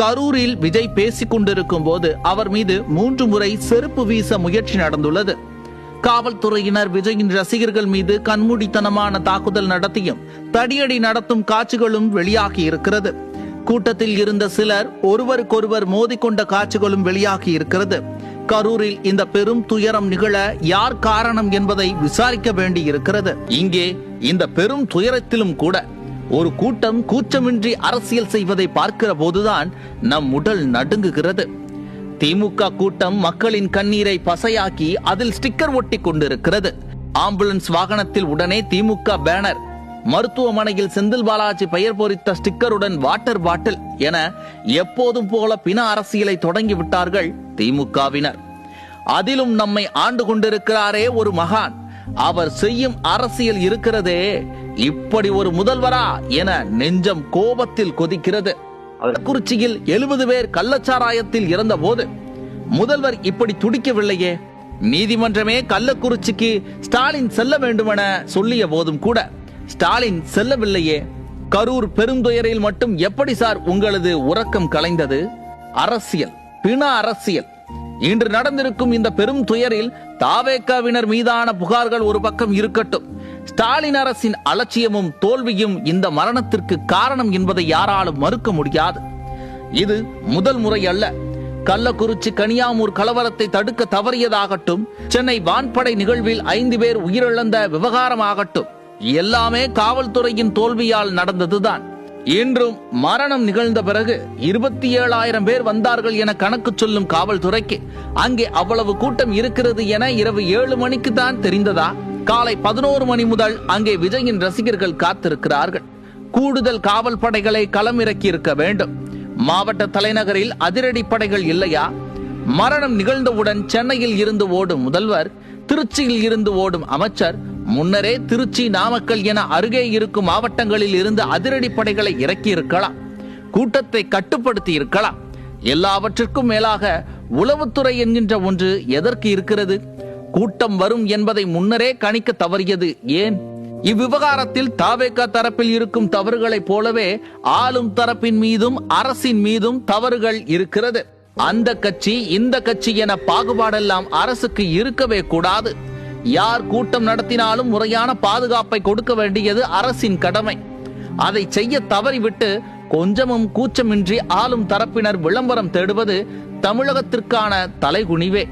கரூரில் விஜய் பேசிக் கொண்டிருக்கும் போது அவர் மீது மூன்று முறை செருப்பு வீச முயற்சி நடந்துள்ளது. காவல்துறையினர் விஜயின் ரசிகர்கள் மீது கண்மூடித்தனமான தாக்குதல் நடத்தியும் தடியடி நடத்தும் காட்சிகளும் வெளியாகி இருக்கிறது. கூட்டத்தில் இருந்த சிலர் ஒருவருக்கொருவர் மோதிக்கொண்ட காட்சிகளும் வெளியாகி இருக்கிறது. கரூரில் இந்த பெரும் துயரம் நிகழ யார் காரணம் என்பதை விசாரிக்க வேண்டியிருக்கிறது. இங்கே இந்த பெரும் துயரத்திலும் கூட ஒரு கூட்டம் கூச்சமின்றி அரசியல் செய்வதை பார்க்கிற போதுதான் நம் உடல் நடுங்குகிறது. திமுக கூட்டம் மக்களின் கண்ணீரை பசையாக்கி அதில் ஸ்டிக்கர் ஒட்டி கொண்டிருக்கிறது. ஆம்புலன்ஸ் வாகனத்தில் உடனே திமுக பேனர். மருத்துவமனையில் செந்தில் பாலாஜி பெயர் பொறித்த ஸ்டிக்கருடன் வாட்டர் பாட்டில் என எப்போதும் போல பின அரசியலை தொடங்கி விட்டார்கள் திமுகவினர். அதிலும் நம்மை ஆண்டு கொண்டிருக்கிறாரே ஒரு மகான். அவர் செய்யும் அரசியல் இருக்கிறதே இப்படி ஒரு முதல்வரா என நெஞ்சம் கோபத்தில் கொதிக்கிறது. குறிச்சியில் எழுபது பேர் கள்ளச்சாராயத்தில் இறந்த போது முதல்வர் இப்படி துடிக்கவில்லையே? நீதிமன்றமே கள்ளக்குறிச்சிக்கு ஸ்டாலின் செல்ல வேண்டுமென சொல்லிய போதும் கூட ஸ்டாலின் செல்லவில்லையே. கரூர் பெருந்துயரில் மட்டும் எப்படி சார் உங்களது உறக்கம் கலைந்தது? அரசியல் பிண அரசியல். இன்று நடந்திருக்கும் இந்த பெரும் துயரில் தாவேக்காவினர் மீதான புகார்கள் ஒரு பக்கம் இருக்கட்டும். ஸ்டாலின் அரசின் அலட்சியமும் தோல்வியும் இந்த மரணத்திற்கு காரணம் என்பதை யாராலும் மறுக்க முடியாது. இது முதல் முறை அல்ல. கள்ளக்குறிச்சி கனியாமூர் கலவரத்தை தடுக்க தவறியதாகட்டும் சென்னை வான்படை நிகழ்வில் ஐந்து பேர் உயிரிழந்த விவகாரமாகட்டும் எல்லாமே காவல்துறையின் தோல்வியால் நடந்ததுதான். இன்றும் மரணம் நிகழ்ந்த பிறகு இருபத்தி ஏழாயிரம் பேர் வந்தார்கள் என கணக்கு சொல்லும் காவல்துறைக்கு அங்கே அவ்வளவு கூட்டம் இருக்கிறது என இரவு ஏழு மணிக்கு தான் தெரிந்ததா? காலை பதினோரு மணி முதல் அங்கே விஜயின் ரசிகர்கள் காத்திருக்கிறார்கள். கூடுதல் காவல் படைகளை களமிறக்கி இருக்க வேண்டும். மாவட்ட தலைநகரில் அதிரடி படைகள் இல்லையா? மரணம் நிகழ்ந்தவுடன் சென்னையில் இருந்து ஓடும் முதல்வர் திருச்சியில் இருந்து ஓடும் அமைச்சர் முன்னரே திருச்சி நாமக்கல் என அருகே இருக்கும் மாவட்டங்களில் இருந்து அதிரடி படைகளை இறக்கி இருக்கலாம் கூட்டத்தை கட்டுப்படுத்தி இருக்கலாம் எல்லாவற்றிற்கும் மேலாக உளவுத்துறை என்கின்ற ஒன்று எதற்கு இருக்கிறது? கூட்டம் வரும் என்பதை முன்னரே கணிக்க தவறியது. ஏன்? இவ்விவகாரத்தில் தாவேகா தரப்பில் இருக்கும் தவறுகளைப் போலவே ஆளும் தரப்பின் மீதும் அரசின் மீதும் தவறுகள் இருக்கிறது. அந்த கட்சி இந்த கட்சி என பாகுபாடெல்லாம் அரசுக்கு இருக்கவே கூடாது. யார் கூட்டம் நடத்தினாலும் முறையான பாதுகாப்பை கொடுக்க வேண்டியது அரசின் கடமை. அதை செய்ய தவறிவிட்டு கொஞ்சமும் கூச்சமின்றி ஆளும் தரப்பினர் விளம்பரம் தேடுவது தமிழகத்திற்கான தலைகுனிவே.